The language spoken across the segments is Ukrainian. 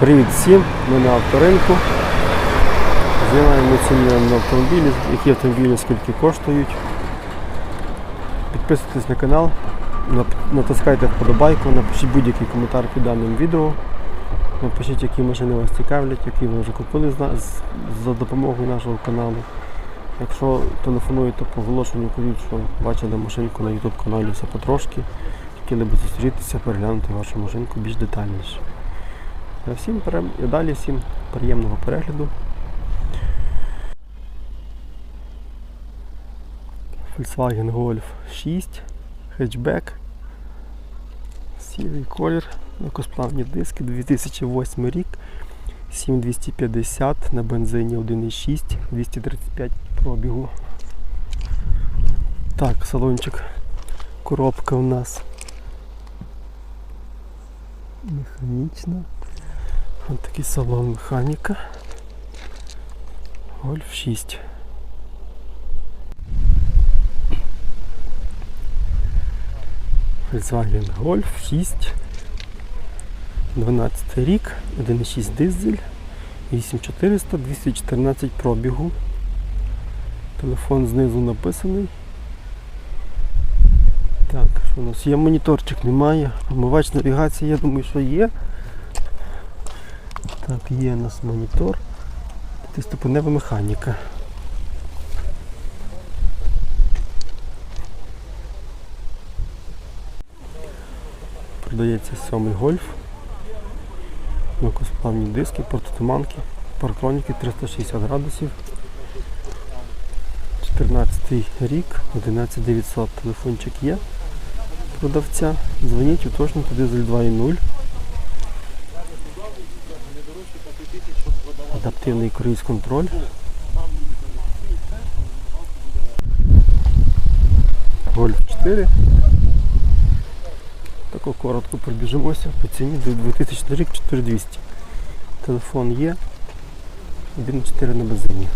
Привіт всім, ми на авторинку. Знімаємо ціни на автомобілі, які автомобілі скільки коштують. Підписуйтесь на канал, натискайте вподобайку, напишіть будь-який коментар під даним відео. Напишіть, які машини вас цікавлять, які ви вже купили за допомогою нашого каналу. Якщо телефонуєте по оголошенню, кажіть, що бачили машинку на YouTube каналі все потрошки. Хотіли б зустрітися, переглянути вашу машинку більш детальніше. А Всім і далі всім приємного перегляду. Volkswagen Golf 6, хетчбек, сірий колір, легкосплавні диски, 2008 рік, 7250 на бензині 1,6, 235 пробігу. Так, салончик, коробка у нас механічна. Ось такий салон механіка. Гольф 6. Volkswagen Golf 6. 12 рік, 1,6 дизель, 8400, 214 пробігу. Телефон знизу написаний. Так, що у нас є моніторчик, немає. Омивач навігації, я думаю, що є. Так, є у нас монітор. П'ятиступенева механіка. Продається сьомий гольф. Мокосплавні диски, портотуманки, парктроніки 360 градусів. 14 рік, 11900. Телефончик є продавця. Дзвоніть, уточнюйте дизель 2.0. Адаптивний круїз контроль. Гольф 4. Тако коротко пробіжимося по ціні 2000 рік 4200. Телефон є. 1.4 на бензині.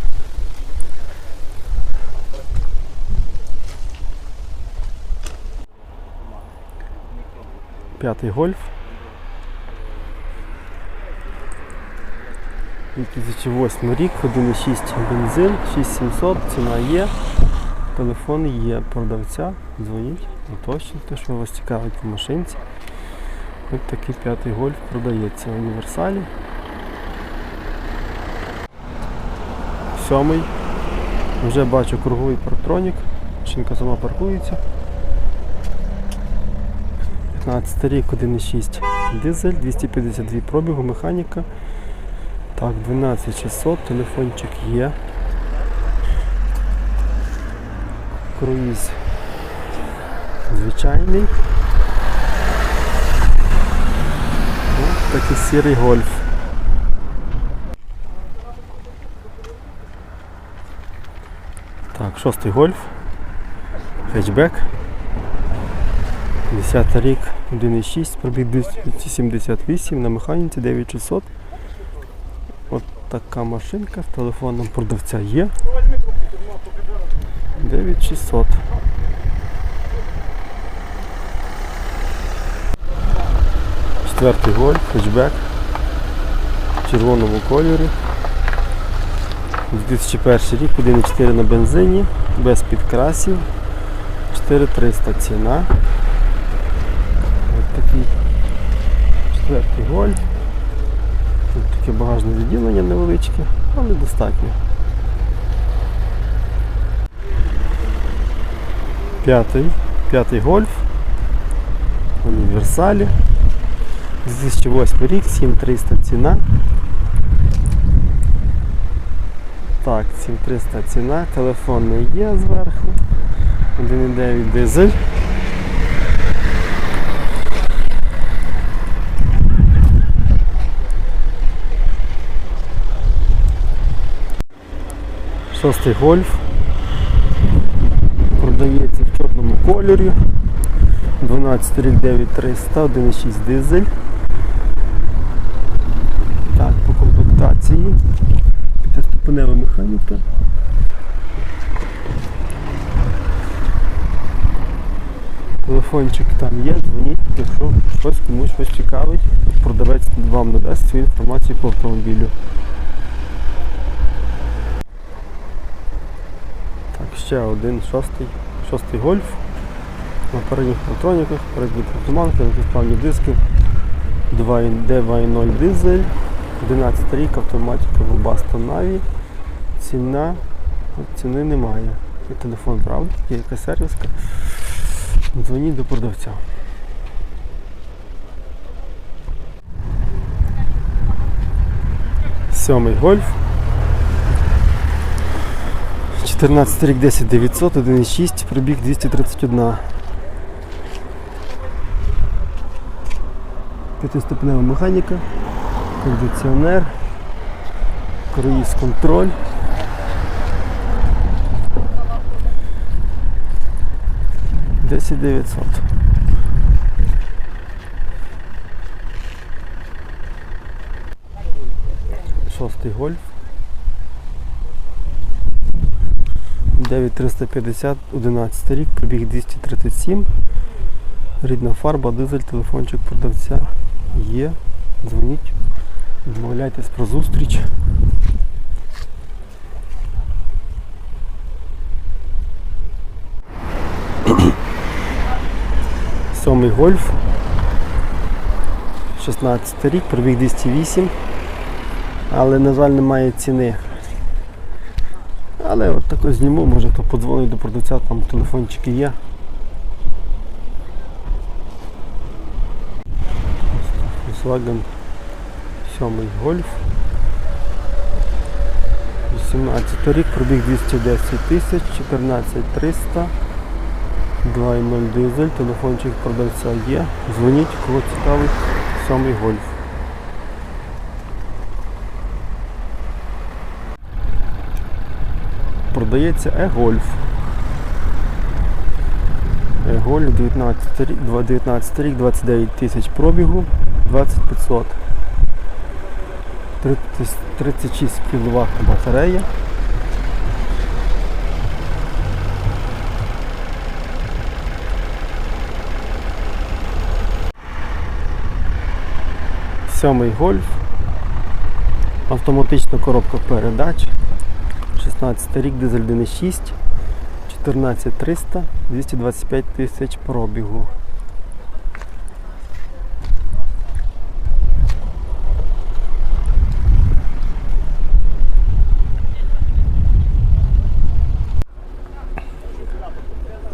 П'ятий гольф. 2008 рік, 1,6 бензин, 6700, ціна є, телефон є продавця, дзвоніть, уточнюйте, що вас цікавить по машинці. Ось такий п'ятий гольф продається в універсалі. Сьомий. Вже бачу круговий парктронік. Машинка сама паркується. 15 рік, 1,6 дизель, 252 пробігу, механіка. Так, 12600, телефончик є. Круїз звичайний. Ось такий сірий гольф. Так, шостий гольф. Хетчбек. 10 рік, 1,6, пробіг 278 на механіці 9600. Така машинка з телефоном продавця є. 9600. Четвертий гольф, хетчбек в червоному кольорі. 2001 рік, 1,4 на бензині, без підкрасів. 4300 ціна. Ось такий четвертий гольф. Тут таке багажне відділення невеличке, але достатньо. П'ятий, п'ятий гольф. в Універсалі. 2008 рік, 7300 ціна. Так, 7300 ціна, телефон не є зверху. 1,9 дизель. Шостий гольф. Продається в чорному кольорі. 12 рік 9300, 1,6 дизель. Так, по комплектації. П'ятиступенева механіка. Телефончик там є, дзвоніть, якщо щось комусь щось цікавить. Продавець вам надасть свою інформацію по автомобілю. Ще один шостий, шостий гольф. На передніх електроніках, передні протуманки, легкосплавні диски, 2.0 дизель, 11 рік, автоматика Webasto Navi. Ціна, ціни немає. Є телефон, правда? Є якась сервіска. Дзвоніть до продавця. Сьомий гольф. 14 рік 10 900, 1,6, пробіг 231. П'ятиступнева механіка, кондиціонер, круїз контроль. Десять дев'ятсот. Шостий гольф. 9350, 11 рік, пробіг 237. Рідна фарба, дизель, телефончик продавця є. Дзвоніть, відмовляйтесь про зустріч. Сьомий гольф. 16 рік, пробіг 208, але, на жаль, немає ціни. Але от тако зніму, може хто подзвонить до продавця, там телефончики є. Volkswagen 7 Golf. 18 рік, пробіг 210 тисяч, 14 300, 2.0 дизель, телефончик продавця є. Дзвоніть, кого цікавить, 7 Golf. Продається e-Golf. E-Golf 19 рік, 29 тисяч пробігу, 2500. 36 кВт батарея. Сьомий гольф. Автоматична коробка передач. 16 рік, дизель 1.6, 14300, 225 тисяч пробігу.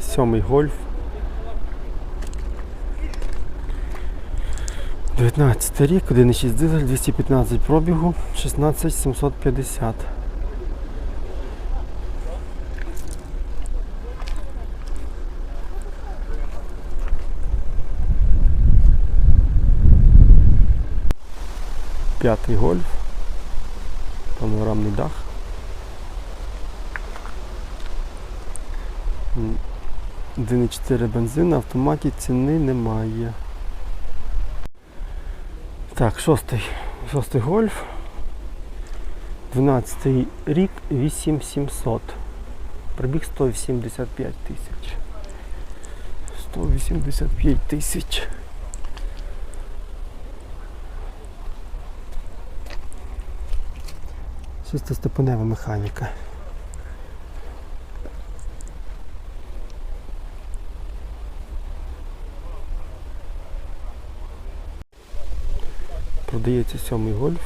Сьомий гольф. 19 рік, 1.6 дизель, 215 пробігу, 16750. П'ятий гольф. Панорамний дах. М, 1,4 бензин, на автоматі ціни немає. Так, шостий. Шостий гольф. 12 рік, 8700. Пробіг 185 тисяч. 185 тисяч. Шестиступенева механіка. Продається сьомий гольф.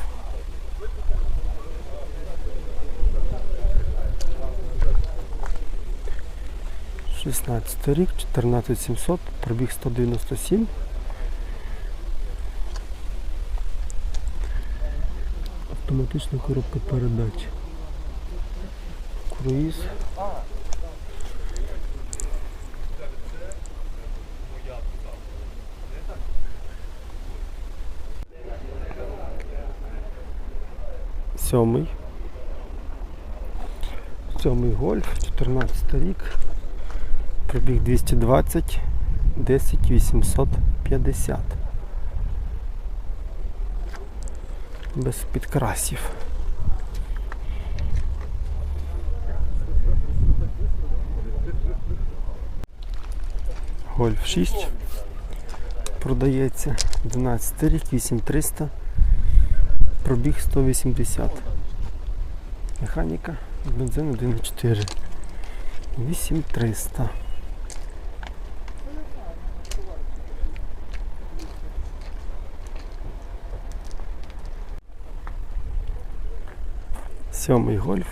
Шістнадцятий рік, 14700, пробіг 197. Автоматична коробка передач. Круїз. Сьомий. Сьомий гольф, 14 рік. Пробіг 220, 10 850. Без підкрасів. Гольф 6 продається. 12 рік, 8300, пробіг 180. Механіка, бензин 1,4. 8300. Сьомий гольф.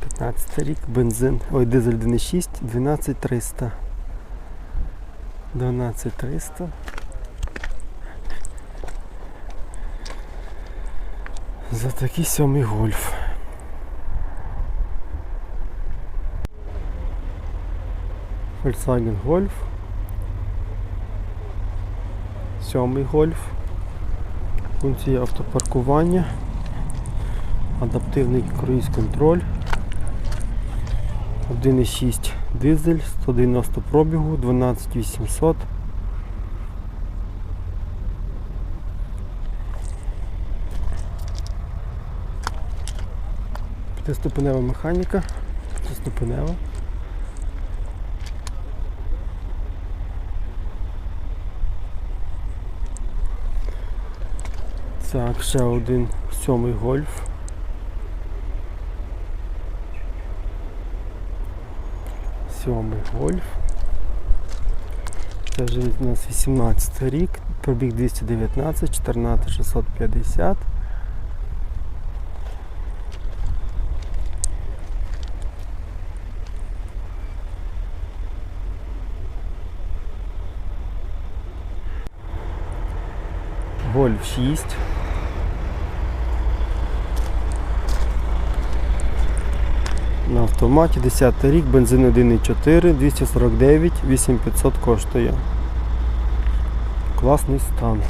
15 рік, бензин, ой, дизель 1,6, 12300. 12300. За такий сьомий гольф. Volkswagen Golf. Сьомий гольф. Функція автопаркування. Адаптивний круїз контроль. 1,6 дизель, 190 пробігу, 12800. П'ятиступенева механіка. П'ятиступенева. Так, ще один сьомий гольф. Сьомий гольф. Це вже у нас 18 рік, пробіг 219, 14 650. Гольф 6. На автоматі 10 рік, бензин 1,4, 249, 8500 коштує. Класний стан.